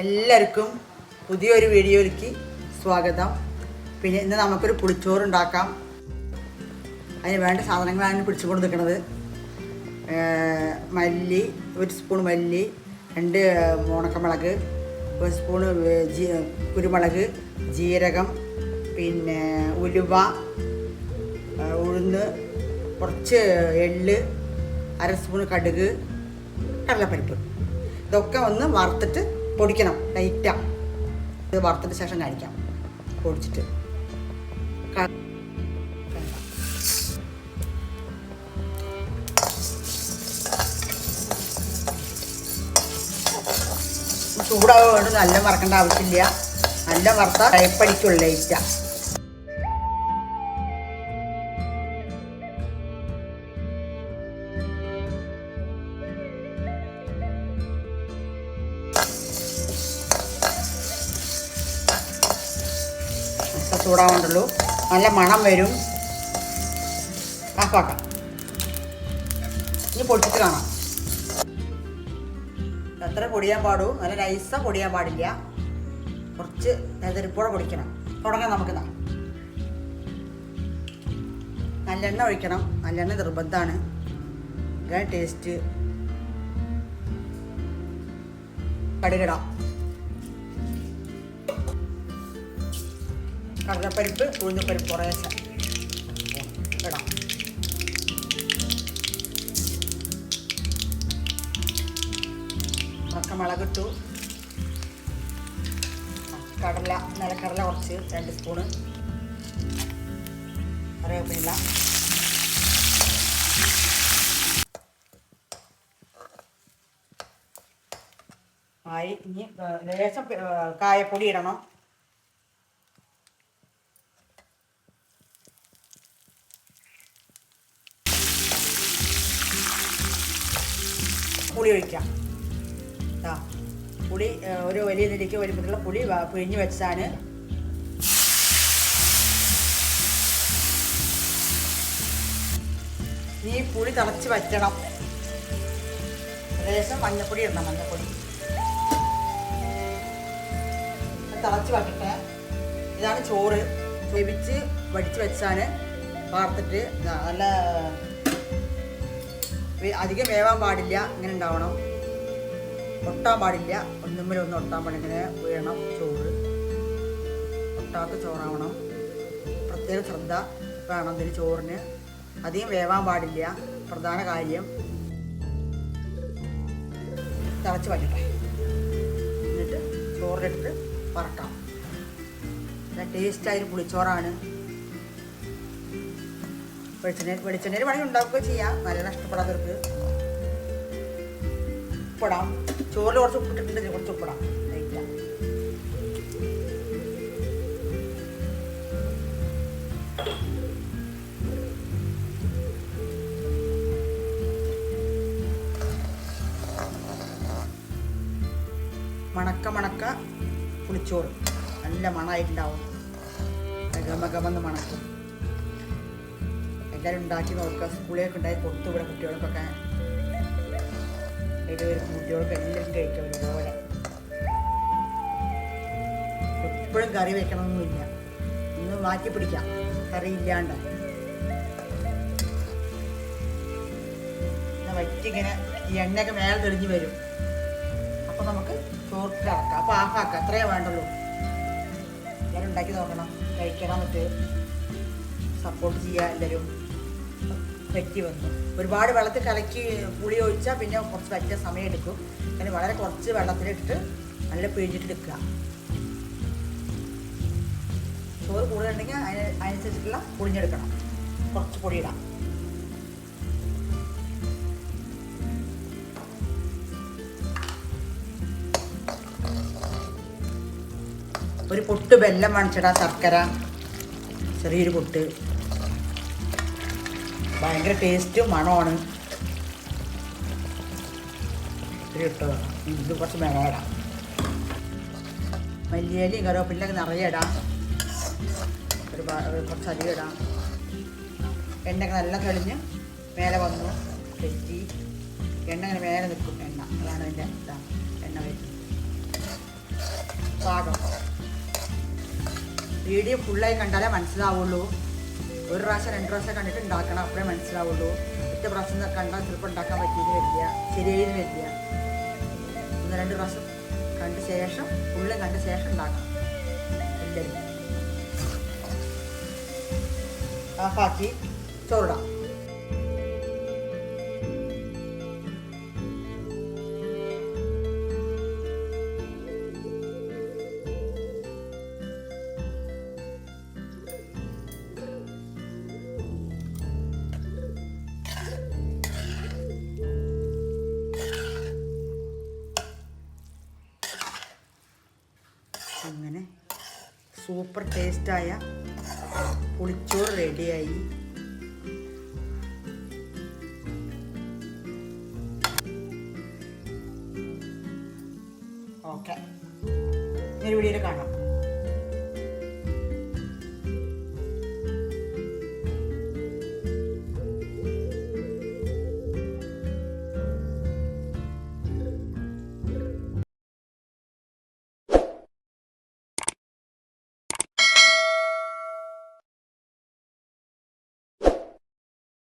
എല്ലാവർക്കും പുതിയൊരു വീഡിയോയിലേക്ക് സ്വാഗതം. പിന്നെ ഇന്ന് നമുക്കൊരു പുളിച്ചോറ് ഉണ്ടാക്കാം അതിന് വേണ്ട സാധനങ്ങളാണ് പിടിച്ചുകൊണ്ട് നിൽക്കുന്നത് മല്ലി ഒരു സ്പൂൺ മല്ലി രണ്ട് മുണക്കമുളക് ഒരു സ്പൂൺ ജീ കുരുമുളക് ജീരകം പിന്നെ ഉലുവ ഉഴുന്ന് കുറച്ച് എള്ള് അര സ്പൂൺ കടുക് കടലപ്പരിപ്പ്. ഇതൊക്കെ ഒന്ന് വറുത്തിട്ട് പൊടിക്കണം ലൈറ്റാ ഇത് വറുത്തതിന് ശേഷം കാണിക്കാം പൊടിച്ചിട്ട്. ചൂടാവുകൊണ്ട് നല്ല വറക്കേണ്ട ആവശ്യമില്ല. നല്ല വറുത്ത കയപ്പടിക്കുള്ള ലൈറ്റാ ചൂടാവുന്നുള്ളൂ നല്ല മണം വരും. ആഫാക്കാം ഇനി പൊടിച്ചിട്ട് കാണാം. എത്ര പൊടിയാൻ പാടൂ? നല്ല നൈസ പൊടിയാൻ പാടില്ല. കുറച്ച് നെതിരിപ്പോടെ പൊടിക്കണം. തുടങ്ങാം നമുക്ക്. നല്ലെണ്ണ ഒഴിക്കണം. നല്ലെണ്ണ നിർബന്ധമാണ് ടേസ്റ്റ് കടുകിടാം. കടലപ്പരിപ്പ് ഉഴുന്നപ്പരിപ്പ് കുറേശ്ശെ. ഇടാം ഉണക്കമുളകിട്ടു കടല നിലക്കടല കുറച്ച് രണ്ട് സ്പൂണ്. കറിവേപ്പില. ആയി. ഇനി ലേശം കായപ്പൊടി ഇടണം. പുളി ഒഴിക്കാം ആ പുളി ഒരു വലിയ നിരക്ക് വലിപ്പത്തിലുള്ള പുളി പിഴിഞ്ഞ് വെച്ചാണ്. ഈ പുളി തിളച്ച് വറ്റണം. ഏകദേശം മഞ്ഞപ്പൊടി ഇടണം മഞ്ഞപ്പൊടി. തിളച്ച് വറ്റട്ടെ ഇതാണ് ചോറ്. വേവിച്ച് വടിച്ച് വെച്ചാണ്. വാർത്തിട്ട് നല്ല അധികം വേവാൻ പാടില്ല ഇങ്ങനെ ഉണ്ടാവണം. ഒട്ടാൻ പാടില്ല. ഒന്നുമ്മിൽ ഒന്നും ഒട്ടാൻ പാടില്ല. ഇങ്ങനെ വീഴണം ചോറ്. ഒട്ടാത്ത ചോറാവണം. പ്രത്യേക ശ്രദ്ധ വേണം ഇതിന് ചോറിന്. അധികം വേവാൻ പാടില്ല. പ്രധാന കാര്യം തിളച്ച് വറ്റട്ടെ എന്നിട്ട് ചോറിലെടുത്ത് വറക്കാം. നല്ല ടേസ്റ്റായൊരു പുളിച്ചോറാണ്. വെളിച്ചെണ്ണ വെളിച്ചെണ്ണയിൽ വേണമെങ്കിൽ ഉണ്ടാക്കുകയോ ചെയ്യാം. നല്ല നഷ്ടപ്പെടാത്തവർക്ക് ഉപ്പിടാം. ചോറിൽ കുറച്ച് ഉപ്പിട്ടിട്ടുണ്ട് കുറച്ച് ഉപ്പിടാം. മണക്ക മണക്ക പുളിച്ചോറ്. നല്ല മണമായിട്ടുണ്ടാവും. ഗമ മണക്കും. എല്ലാവരും ഉണ്ടാക്കി നോക്കുക. സ്കൂളിലൊക്കെ ഉണ്ടായി കൊടുത്തു ഇവിടെ കുട്ടികൾക്കൊക്കെ വരുന്ന കുട്ടികൾക്ക് എല്ലാവരും കഴിക്കും ഒരുപോലെ. എപ്പോഴും കറി വെക്കണമെന്നില്ല. ഇന്ന് മാറ്റി പിടിക്കാം. കറി ഇല്ലാണ്ട്? വറ്റിങ്ങനെ ഈ എണ്ണയൊക്കെ മേലെ തെളിഞ്ഞു വരും. അപ്പോൾ നമുക്ക് ചോറിട്ട് അപ്പൊ അപ്പോൾ ആഫാക്കാം അത്രയേ വേണ്ടുള്ളൂ. എല്ലാവരും ഉണ്ടാക്കി നോക്കണം. കഴിക്കണം എന്നിട്ട് സപ്പോർട്ട് ചെയ്യുക എല്ലാവരും. പറ്റി വന്നു. ഒരുപാട് വെള്ളത്തിൽ കലക്കി പുളി ഒഴിച്ചാൽ പിന്നെ കുറച്ച് വറ്റിയ സമയം എടുക്കും. അങ്ങനെ വളരെ കുറച്ച് വെള്ളത്തിലിട്ടിട്ട് നല്ല പിഴിഞ്ഞിട്ട് എടുക്കുക. ചോറ് കൂടുതലുണ്ടെങ്കിൽ അതിന് അതിനനുസരിച്ചിട്ടുള്ള പുളിഞ്ഞെടുക്കണം. കുറച്ച് പൊടിയിടാം ഒരു പൊട്ട് വെല്ലം വാങ്ങിച്ചിടാം ശർക്കര. ചെറിയൊരു പൊട്ട്. ഭയങ്കര ടേസ്റ്റും മണമാണ് ഇത്തിരി ഇത് കുറച്ച് മേടാം മല്ലിയലി കറിവേപ്പിലൊക്കെ നിറയെ ഇടാം. ഒരു കുറച്ച് അധികം ഇടാം. എണ്ണയൊക്കെ നല്ല തെളിഞ്ഞ് മേലെ വന്നു. തെറ്റി. എണ്ണ ഇങ്ങനെ മേലെ നിൽക്കും എണ്ണ. അതാണ് അതിന്റെ ഇതാ എണ്ണ വരുന്നത്. പാകം. വീഡിയോ ഫുള്ളായി കണ്ടാലേ മനസ്സിലാവുള്ളൂ. ഒരു പ്രാവശ്യം രണ്ട് പ്രാവശ്യം കണ്ടിട്ട് ഉണ്ടാക്കണം. അപ്പോഴേ മനസ്സിലാവുള്ളൂ. ഒറ്റ പ്രാവശ്യം കണ്ടാൽ ചിലപ്പോൾ ഉണ്ടാക്കാൻ പറ്റിയെന്ന് വരില്ല ശരിയായി വരില്ല ഒന്ന് രണ്ട് പ്രാവശ്യം കണ്ട ശേഷം ഉള്ളിൽ കണ്ട ശേഷം ഉണ്ടാക്കണം. ആ ഓഫാക്കി ചോറിടാം. അങ്ങനെ സൂപ്പർ ടേസ്റ്റായ പുളിച്ചോറ് റെഡിയായി ഓക്കെ ഒരു വീഡിയോയിൽ കാണാം.